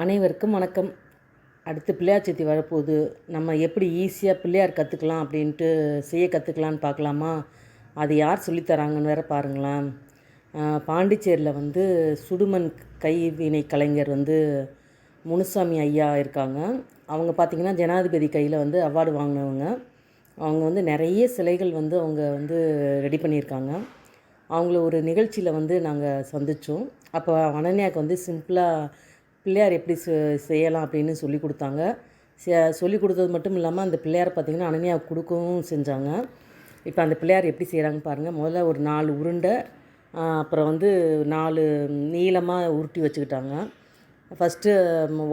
அனைவருக்கும் வணக்கம். அடுத்து பிள்ளையார் சதுர்த்தி வரப்போகுது. நம்ம எப்படி ஈஸியாக பிள்ளையார் கற்றுக்கலாம் அப்படின்ட்டு செய்ய கற்றுக்கலான்னு பார்க்கலாமா? அது யார் சொல்லித்தராங்கன்னு வேற பாருங்களேன். பாண்டிச்சேரியில் வந்து சுடுமண் கைவினை கலைஞர் வந்து முனுசாமி ஐயா இருக்காங்க. அவங்க பார்த்திங்கன்னா ஜனாதிபதி கையில் வந்து அவார்டு வாங்கினவங்க. அவங்க வந்து நிறைய சிலைகள் வந்து அவங்க வந்து ரெடி பண்ணியிருக்காங்க. அவங்கள ஒரு நிகழ்ச்சியில் வந்து நாங்கள் சந்தித்தோம் அப்போ அனன்யாவுக்கு வந்து சிம்பிளாக பிள்ளையார் எப்படி செ- செய்யலாம் அப்படின்னு சொல்லி கொடுத்தாங்க. சொல்லி கொடுத்தது மட்டும் இல்லாமல் அந்த பிள்ளையார் பார்த்திங்கன்னா அனனியாக கொடுக்கவும் செஞ்சாங்க. இப்போ அந்த பிள்ளையார் எப்படி செய்கிறாங்கன்னு பாருங்கள் முதல்ல ஒரு நாலு உருண்டை அப்புறம் வந்து நாலு நீளமாக உருட்டி வச்சுக்கிட்டாங்க. ஃபஸ்ட்டு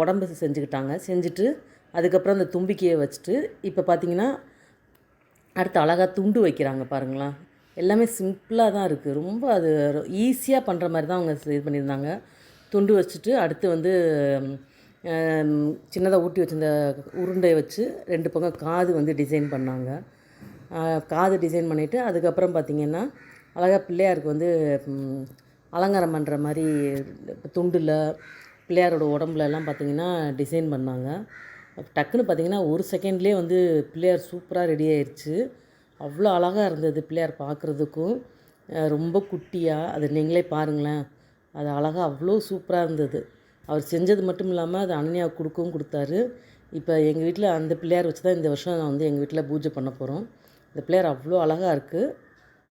உடம்பு செஞ்சுக்கிட்டாங்க. செஞ்சுட்டு அதுக்கப்புறம் அந்த தும்பிக்கையை வச்சுட்டு இப்போ பார்த்திங்கன்னா அடுத்து அழகாக துண்டு வைக்கிறாங்க பாருங்களேன் எல்லாமே சிம்பிளாக தான் இருக்குது ரொம்ப அது ஈஸியாக பண்ணுற மாதிரி தான் அவங்க இது பண்ணியிருந்தாங்க. துண்டு வச்சுட்டு அடுத்து வந்து சின்னதாக ஊட்டி வச்சிருந்த உருண்டையை வச்சு ரெண்டு பக்கம் காது வந்து டிசைன் பண்ணாங்க. காது டிசைன் பண்ணிவிட்டு அதுக்கப்புறம் பார்த்திங்கன்னா அழகாக பிள்ளையாருக்கு வந்து அலங்காரம் பண்ணுற மாதிரி துண்டில் பிள்ளையாரோட உடம்புல எல்லாம் பார்த்திங்கன்னா டிசைன் பண்ணாங்க. டக்குன்னு பார்த்திங்கன்னா ஒரு செகண்ட்லேயே வந்து பிள்ளையார் சூப்பராக ரெடி ஆயிடுச்சு அவ்வளோ அழகாக இருந்தது பிள்ளையார் பார்க்குறதுக்கும் ரொம்ப குட்டியாக அது நீங்களே பாருங்களேன். அது அழகாக அவ்வளோ சூப்பராக இருந்தது. அவர் செஞ்சது மட்டும் இல்லாமல் அது அனன்யாவுக்கு கொடுக்கவும் கொடுத்தாரு. இப்போ எங்கள் வீட்டில் அந்த பிள்ளையார் வச்சு தான் இந்த வருஷம் நான் வந்து எங்கள் வீட்டில் பூஜை பண்ண போகிறோம் இந்த பிள்ளையார் அவ்வளோ அழகாக இருக்குது